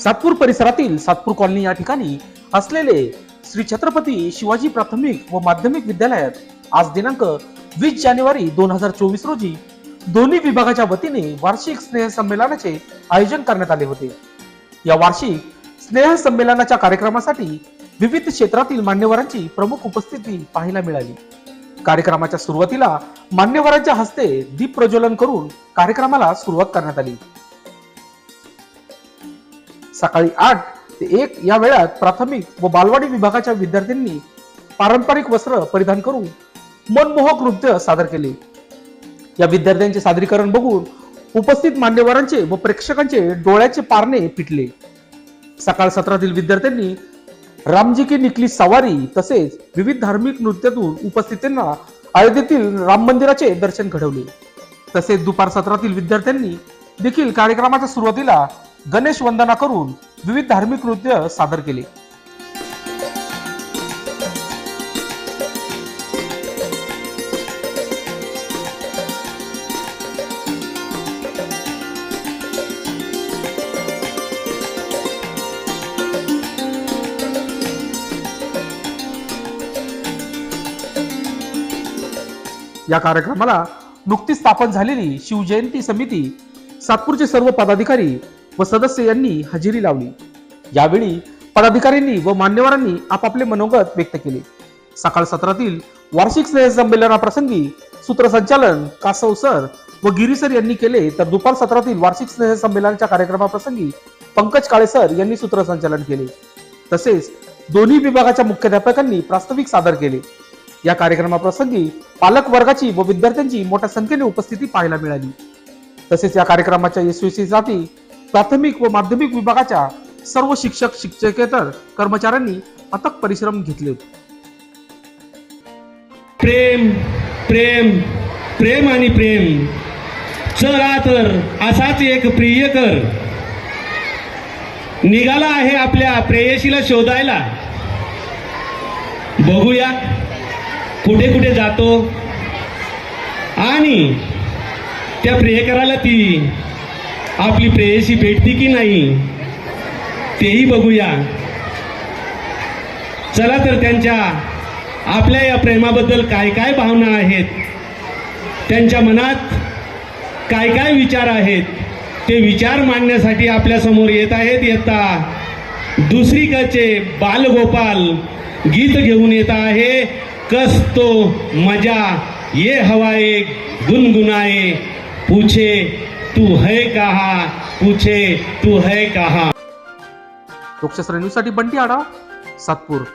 सातपूर परिसरातील सातपूर कॉलनी या ठिकाणी असलेले श्री छत्रपती शिवाजी प्राथमिक व माध्यमिक विद्यालयात आज दिनांक वीस जानेवारी दोन हजार चोवीस रोजी दोन्ही विभागाच्या वतीने वार्षिक स्नेह संमेलनाचे आयोजन करण्यात आले होते. या वार्षिक स्नेह संमेलनाच्या कार्यक्रमासाठी विविध क्षेत्रातील मान्यवरांची प्रमुख उपस्थिती पाहायला मिळाली. कार्यक्रमाच्या सुरुवातीला मान्यवरांच्या हस्ते दीप प्रज्वलन करून कार्यक्रमाला सुरुवात करण्यात आली. सकाळी आठ ते एक या वेळात प्राथमिक व बालवाडी विभागाच्या विद्यार्थ्यांनी पारंपरिक वस्त्र परिधान करून मनमोहक नृत्य सादर केले. या विद्यार्थ्यांचे सादरीकरण बघून उपस्थित मान्यवरांचे व प्रेक्षकांचे डोळ्याचे पारणे पिटले सकाळ सत्रातील विद्यार्थ्यांनी रामजी की निकली सवारी तसेच विविध धार्मिक नृत्यातून उपस्थितांना अयोध्येतील राम मंदिराचे दर्शन घडवले. तसेच दुपार सत्रातील विद्यार्थ्यांनी देखील कार्यक्रमाच्या सुरुवातीला गणेश वंदना करून विविध धार्मिक नृत्य सादर केले. या कार्यक्रमाला नुकतीच स्थापन झालेली शिवजयंती समिती सातपूरचे सर्व पदाधिकारी व सदस्य यांनी हजेरी लावली. यावेळी पदाधिकाऱ्यांनी व मान्यवरांनी आपापले मनोगत व्यक्त केले. सकाळ सत्रातील वार्षिक स्नेह संमेलनाप्रसंगी सूत्रसंचालन कासव सर व गिरी सर यांनी केले तर दुपार सत्रातील वार्षिक स्नेह संमेलनाच्या कार्यक्रमाप्रसंगी पंकज काळे सर यांनी सूत्रसंचालन केले. तसेच दोन्ही विभागाच्या मुख्याध्यापकांनी प्रास्ताविक सादर केले. या कार्यक्रमाप्रसंगी पालक वर्गाची व विद्यार्थ्यांची मोठ्या संख्येने उपस्थिती पाहायला मिळाली. तसेच या कार्यक्रमाच्या यशस्वीसाठी प्राथमिक व माध्यमिक विभागाच्या सर्व शिक्षक शिक्षकेतर कर्मचाऱ्यांनी अथक परिश्रम घेतले. प्रेम प्रेम प्रेम आणि प्रेम. चला तर असाच एक प्रिय कर. निघाला आहे आपल्या प्रेयशीला शोधायला. बघूया. कुठे कुठे जातो? आणि त्या प्रेयकराला ती आपली प्रेयशी भेटती की नाही तेही बघूया. चला तर त्यांच्या आपल्या या प्रेमाबद्दल काय काय भावना आहेत? त्यांच्या मनात काय काय विचार आहेत? ते विचार मांडण्यासाठी आपल्यासमोर येत आहेत येता दुसरीकडचे बालगोपाल गीत घेऊन येत आहे. कस तो मजा। ये हवाए गुनगुनाए। पूछे तू है कहा? पूछे तू है कहा? लोकशास्त्र न्यूजसाठी बंटी आडा सातपूर.